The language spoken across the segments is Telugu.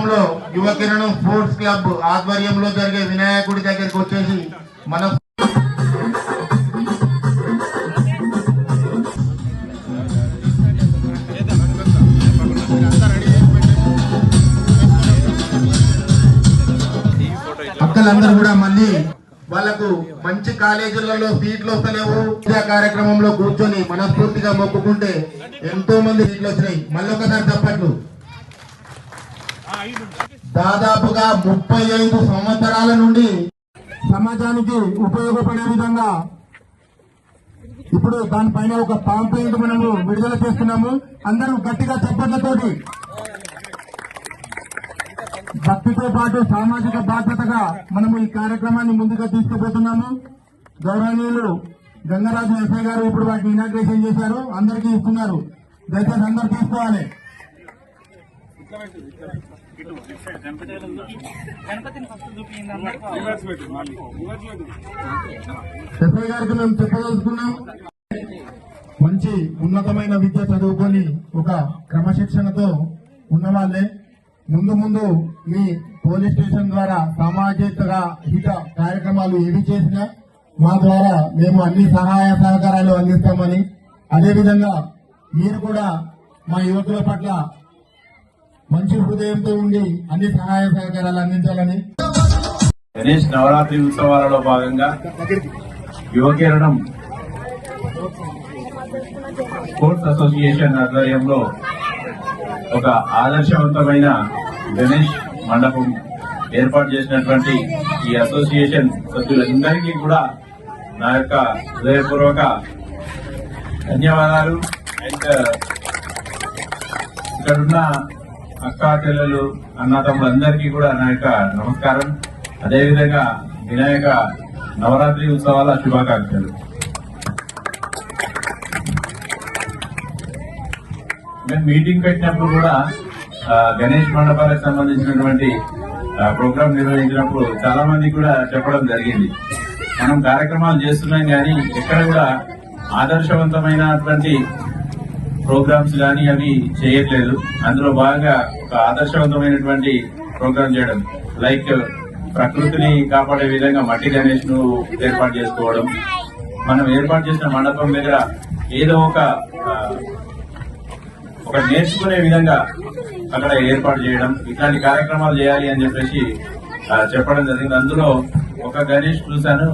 కార్యక్రమంలో యువకిరణం స్పోర్ట్స్ క్లబ్ ఆధ్వర్యంలో జరిగే వినాయకుడి దగ్గరికి వచ్చేసి మన అక్కలందరూ కూడా మళ్ళీ వాళ్ళకు మంచి కాలేజీలలో సీట్లు వస్తలేవు. కార్యక్రమంలో కూర్చొని మనస్ఫూర్తిగా మొక్కుకుంటే ఎంతో మంది సీట్లు వచ్చినాయి మళ్ళీ ఒకసారి తప్పట్లు దాదాపుగా ముప్పై ఐదు సంవత్సరాల నుండి సమాజానికి ఉపయోగపడే విధంగా ఇప్పుడు దానిపైన ఒక పాంప్లెంట్ మనము విడుదల చేస్తున్నాము. అందరూ గట్టిగా చప్పట్లతోటి భక్తితో పాటు సామాజిక బాధ్యతగా మనము ఈ కార్యక్రమాన్ని ముందుగా తీసుకుపోతున్నాము. గౌరవనీయులు గంగరాజు ఎస్ఐ గారు ఇప్పుడు వాటిని ఇనాగ్రేషన్ చేశారు. అందరికీ ఇస్తున్నారు. దయచేసి అందరు తీసుకోవాలి. ఎస్ఐ గారికి మేము చెప్పదలుచుకున్నాం. మంచి ఉన్నతమైన విద్య చదువుకొని ఒక క్రమశిక్షణతో ఉన్నవాళ్ళే ముందు ముందు మీ పోలీస్ స్టేషన్ ద్వారా సామాజిక హిత కార్యక్రమాలు ఏవి చేసినా మా ద్వారా మేము అన్ని సహాయ సహకారాలు అందిస్తామని. అదేవిధంగా మీరు కూడా మా యువకుల పట్ల మంచి హృదయంతో ఉండి అన్ని సహాయ సహకారాలు అందించాలని గణేష్ నవరాత్రి ఉత్సవాలలో భాగంగా యువకిరణం స్పోర్ట్స్ అసోసియేషన్ ఆధ్వర్యంలో ఒక ఆదర్శవంతమైన గణేష్ మండపం ఏర్పాటు చేసినటువంటి ఈ అసోసియేషన్ సభ్యులందరికీ కూడా నా యొక్క హృదయపూర్వక ధన్యవాదాలు. అండ్ ఇక్కడున్న అక్కా చెల్లెలు అన్నతమ్ములందరికీ కూడా నా యొక్క నమస్కారం. అదేవిధంగా వినాయక నవరాత్రి ఉత్సవాల శుభాకాంక్షలు. మేము మీటింగ్ పెట్టినప్పుడు కూడా ఆ, గణేష్ మండపాలకు సంబంధించినటువంటి ప్రోగ్రాం నిర్వహించినప్పుడు చాలా మంది కూడా చెప్పడం జరిగింది. మనం కార్యక్రమాలు చేస్తున్నాం కానీ ఎక్కడ కూడా ఆదర్శవంతమైనటువంటి ప్రోగ్రామ్స్ కానీ అవి చేయట్లేదు. అందులో బాగా ఒక ఆదర్శవంతమైనటువంటి ప్రోగ్రామ్ చేయడం. లైక్ ప్రకృతిని కాపాడే విధంగా మట్టి గణేష్ను ఏర్పాటు చేసుకోవడం. మనం ఏర్పాటు చేసిన మండపం దగ్గర ఏదో ఒక ఒక నేర్చుకునే విధంగా అక్కడ ఏర్పాటు చేయడం. ఇట్లాంటి కార్యక్రమాలు చేయాలి అని చెప్పేసి చెప్పడం జరిగింది. అందులో ఒక గణేష్ చూశాను.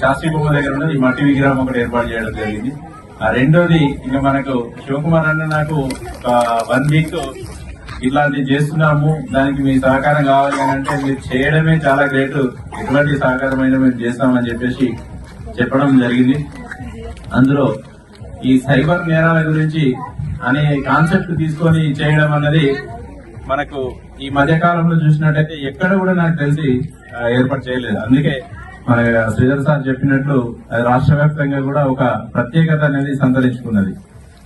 శాస్త్రీ శాస్త్రి బొమ్మ దగ్గర ఉన్నది. ఈ మట్టి విగ్రహం ఒకటి ఏర్పాటు చేయడం జరిగింది. రెండోది ఇంకా మనకు శివకుమార్ అన్న నాకు వన్ వీక్ ఇట్లాంటివి చేస్తున్నాము దానికి మీ సహకారం కావాలి అని అంటే మీరు చేయడమే చాలా గ్రేట్ ఎటువంటి సహకారమైన మేము చేస్తామని చెప్పేసి చెప్పడం జరిగింది. అందులో ఈ సైబర్ నేరాల గురించి అనే కాన్సెప్ట్ తీసుకొని చేయడం అన్నది మనకు ఈ మధ్య కాలంలో చూసినట్టయితే ఎక్కడ కూడా నాకు తెలిసి ఏర్పాటు చేయలేదు. అందుకే మన శ్రీధర్ సార్ చెప్పినట్లు అది రాష్ట్ర వ్యాప్తంగా కూడా ఒక ప్రత్యేకత అనేది సంతరించుకున్నది.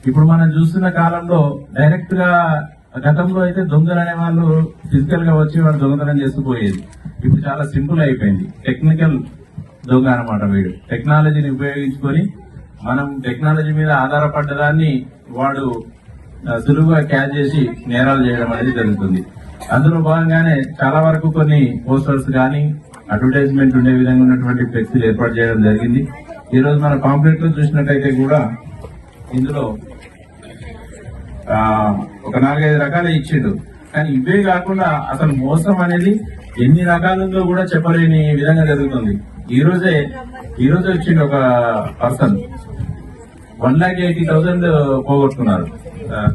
ఇప్పుడు మనం చూస్తున్న కాలంలో డైరెక్ట్గా గతంలో అయితే దొంగలు అనే వాళ్ళు ఫిజికల్గా వచ్చి వాళ్ళు దొంగతనం చేసుకుపోయేది ఇప్పుడు చాలా సింపుల్ అయిపోయింది. టెక్నికల్ దొంగ అనమాట వీడు. టెక్నాలజీని ఉపయోగించుకొని మనం టెక్నాలజీ మీద ఆధారపడ్డదాన్ని వాడు సులువుగా క్యాచ్ చేసి నేరాలు చేయడం అనేది జరుగుతుంది. అందులో భాగంగానే చాలా వరకు కొన్ని పోస్టర్స్ కానీ అడ్వర్టైజ్మెంట్ ఉండే విధంగా ఉన్నటువంటి ఫ్లెక్సీలు ఏర్పాటు చేయడం జరిగింది. ఈ రోజు మన పాంప్లెట్లో చూసినట్టయితే కూడా ఇందులో ఒక నాలుగైదు రకాలు ఇచ్చిండు కానీ ఇవే కాకుండా అసలు మోసం అనేది ఎన్ని రకాలుందో కూడా చెప్పలేని విధంగా జరుగుతుంది. ఈ రోజే ఈ రోజే వచ్చిండు ఒక person. One lakh eighty thousand పోగొట్టుకున్నారు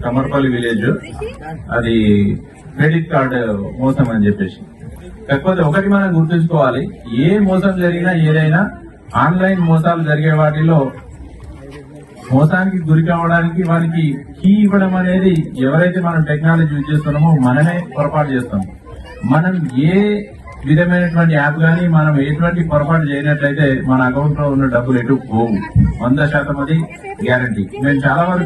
కమర్పల్లి విలేజ్. అది క్రెడిట్ కార్డు మోసం అని చెప్పేసి. కాకపోతే ఒకటి మనం గుర్తుంచుకోవాలి. ఏ మోసం జరిగినా ఏదైనా ఆన్లైన్ మోసాలు జరిగే వాటిలో మోసానికి గురి కావడానికి వారికి కీ ఇవ్వడం అనేది ఎవరైతే మనం టెక్నాలజీ యూజ్ చేస్తున్నామో మనమే పొరపాటు చేస్తాం. మనం ఏ విధమైనటువంటి యాప్ కానీ మనం ఎటువంటి పొరపాటు చేయనట్లయితే మన అకౌంట్లో ఉన్న డబ్బులు ఎటు పోవు. వంద శాతం అది గ్యారంటీ. మేము చాలా వరకు